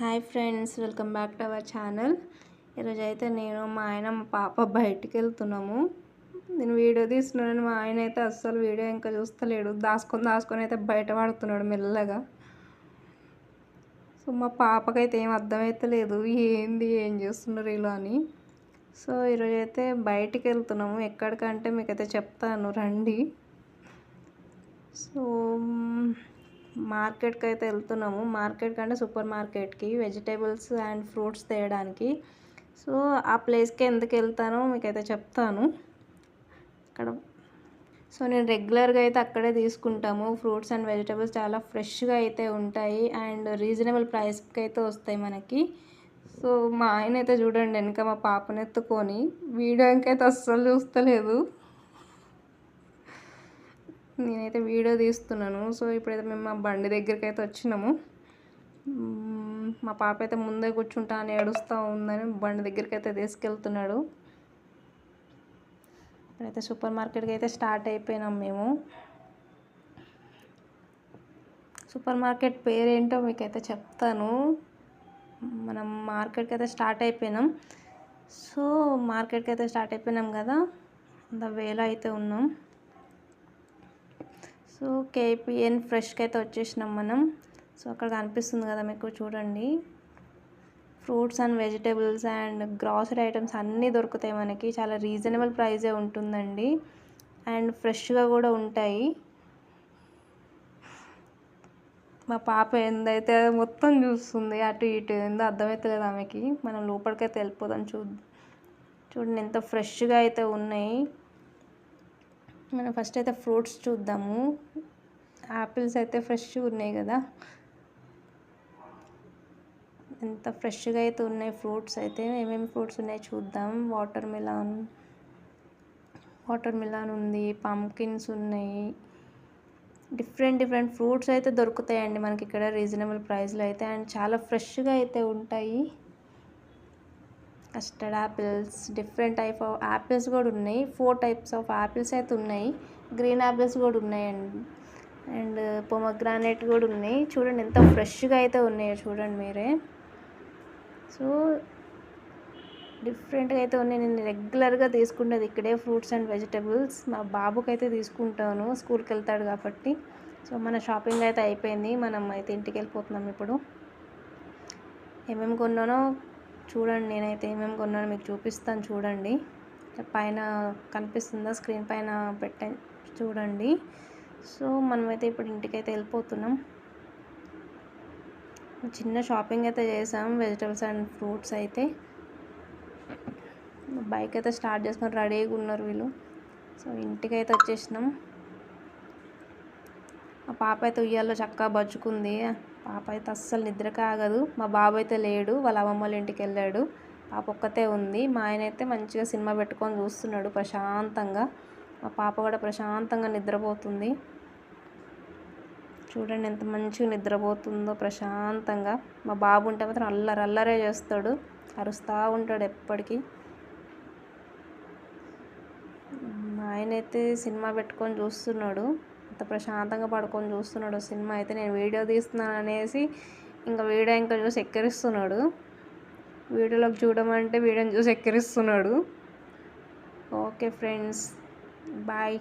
Hi friends welcome back to our channel. ఈరోజు అయితే నేను మా ఆయన మా పాప బయటికి వెళ్తున్నాము నేను వీడియో తీస్తున్నాను మా ఆయన అయితే అస్సలు వీడియో ఇంకా చూస్తలేడు. దాచుకొని దాసుకొని అయితే బయట పడుతున్నాడు మెల్లగా. సో మా పాపకైతే ఏం అర్థమైతలేదు. ఏంది ఏం చేస్తున్నారు ఇలా అని. సో ఈరోజు అయితే బయటికి వెళ్తున్నాము ఎక్కడికంటే మీకైతే చెప్తాను. రండి. సో మార్కెట్కి అయితే వెళ్తున్నాము. మార్కెట్ కంటే సూపర్ మార్కెట్కి వెజిటేబుల్స్ అండ్ ఫ్రూట్స్ తేయడానికి. సో ఆ ప్లేస్కి ఎందుకు వెళ్తానో మీకైతే చెప్తాను. అక్కడ సో నేను రెగ్యులర్గా అయితే అక్కడే తీసుకుంటాము. ఫ్రూట్స్ అండ్ వెజిటేబుల్స్ చాలా ఫ్రెష్గా అయితే ఉంటాయి. అండ్ రీజనబుల్ ప్రైస్కి అయితే వస్తాయి మనకి. సో మా ఆయన అయితే చూడండి వెనక మా పాపను ఎత్తుకొని వీడియో ఇంకైతే అస్సలు చూస్తలేదు. నేనైతే వీడియో తీస్తున్నాను. సో ఇప్పుడైతే మేము మా బండి దగ్గరికి అయితే వచ్చినాము మా పాప అయితే ముందే కూర్చుంటా అని ఏడుస్తూ ఉందని బండి దగ్గరికి అయితే తీసుకెళ్తున్నాడు. ఇప్పుడైతే సూపర్ మార్కెట్కి అయితే స్టార్ట్ అయిపోయినాం మేము. సూపర్ మార్కెట్ పేరేంటో మీకైతే చెప్తాను. మనం మార్కెట్కి అయితే స్టార్ట్ అయిపోయినాం. సో మార్కెట్కి అయితే స్టార్ట్ అయిపోయినాం కదా. అంత వేలో అయితే ఉన్నాం. సో కేపీఎన్ ఫ్రెష్కి అయితే వచ్చేసినాం మనం. సో అక్కడ కనిపిస్తుంది కదా మీకు చూడండి. Fruits and vegetables and grocery items అన్నీ దొరుకుతాయి మనకి. చాలా రీజనబుల్ ప్రైజే ఉంటుందండి. అండ్ ఫ్రెష్గా కూడా ఉంటాయి. మా పాప ఏందైతే మొత్తం చూస్తుంది అటు ఇటు ఏందో అర్థమవుతలేదు ఆమెకి. మనం లోపలికైతే వెళ్ళిపోదాం చూ చూడండి ఎంత ఫ్రెష్గా అయితే ఉన్నాయి. మనం ఫస్ట్ అయితే ఫ్రూట్స్ చూద్దాము. యాపిల్స్ అయితే ఫ్రెష్గా ఉన్నాయి కదా. ఎంత ఫ్రెష్గా అయితే ఉన్నాయి ఫ్రూట్స్ అయితే ఏమేమి ఫ్రూట్స్ ఉన్నాయి చూద్దాం. వాటర్ మిలాన్ వాటర్ మిలాన్ ఉంది పంకిన్స్ ఉన్నాయి. డిఫరెంట్ డిఫరెంట్ ఫ్రూట్స్ అయితే దొరుకుతాయండి మనకి ఇక్కడ రీజనబుల్ ప్రైస్లో అయితే. అండ్ చాలా ఫ్రెష్గా అయితే ఉంటాయి. Custard apples different type of apples కూడా ఉన్నాయి. ఫోర్ టైప్స్ ఆఫ్ యాపిల్స్ అయితే ఉన్నాయి. గ్రీన్ యాపిల్స్ కూడా ఉన్నాయండి. అండ్ పొమగ్రానైట్ కూడా ఉన్నాయి. చూడండి ఎంత ఫ్రెష్గా అయితే ఉన్నాయో చూడండి మీరే. సో డిఫరెంట్గా అయితే ఉన్నాయి. నేను రెగ్యులర్గా తీసుకునేది ఇక్కడే ఫ్రూట్స్ అండ్ వెజిటబుల్స్ మా బాబుకి అయితే తీసుకుంటాను. స్కూల్కి వెళ్తాడు కాబట్టి. సో మన షాపింగ్ అయితే అయిపోయింది. మనం అయితే ఇంటికి వెళ్ళిపోతున్నాం ఇప్పుడు. ఏమేమి కొన్నానో చూడండి నేనైతే ఏమేమి కొన్నానో మీకు చూపిస్తాను చూడండి. పైన కనిపిస్తుందా? స్క్రీన్ పైన పెట్ట చూడండి. సో మనమైతే ఇప్పుడు ఇంటికైతే వెళ్ళిపోతున్నాం. చిన్న షాపింగ్ అయితే చేసాం వెజిటబుల్స్ అండ్ ఫ్రూట్స్ అయితే. బైక్ అయితే స్టార్ట్ చేసుకొని రెడీగా ఉన్నారు వీళ్ళు. సో ఇంటికైతే వచ్చేసినాం. మా పాప అయితే ఉయ్యాల్లో చక్కగా బజ్జుకుంది. పాప అయితే అస్సలు నిద్రకే ఆగదు. మా బాబు అయితే లేడు. వాళ్ళ అమ్మమ్మ వాళ్ళ ఇంటికి వెళ్ళాడు. పాప ఒక్కతే ఉంది. మా ఆయన అయితే మంచిగా సినిమా పెట్టుకొని చూస్తున్నాడు ప్రశాంతంగా. మా పాప కూడా ప్రశాంతంగా నిద్రపోతుంది. చూడండి ఎంత మంచిగా నిద్రపోతుందో ప్రశాంతంగా. మా బాబు ఉంటే మాత్రం అల్లరి అల్లరే చేస్తాడు. అరుస్తూ ఉంటాడు ఎప్పటికీ. మా ఆయన అయితే సినిమా పెట్టుకొని చూస్తున్నాడు. అంత ప్రశాంతంగా పడుకొని చూస్తున్నాడు సినిమా అయితే నేను వీడియో తీస్తున్నాను అనేసి ఇంకా వీడియో ఇంకా చూసి ఎక్కిరిస్తున్నాడు. వీడియోలోకి చూడమంటే వీడియోని చూసి ఎక్కిరిస్తున్నాడు. Okay friends bye.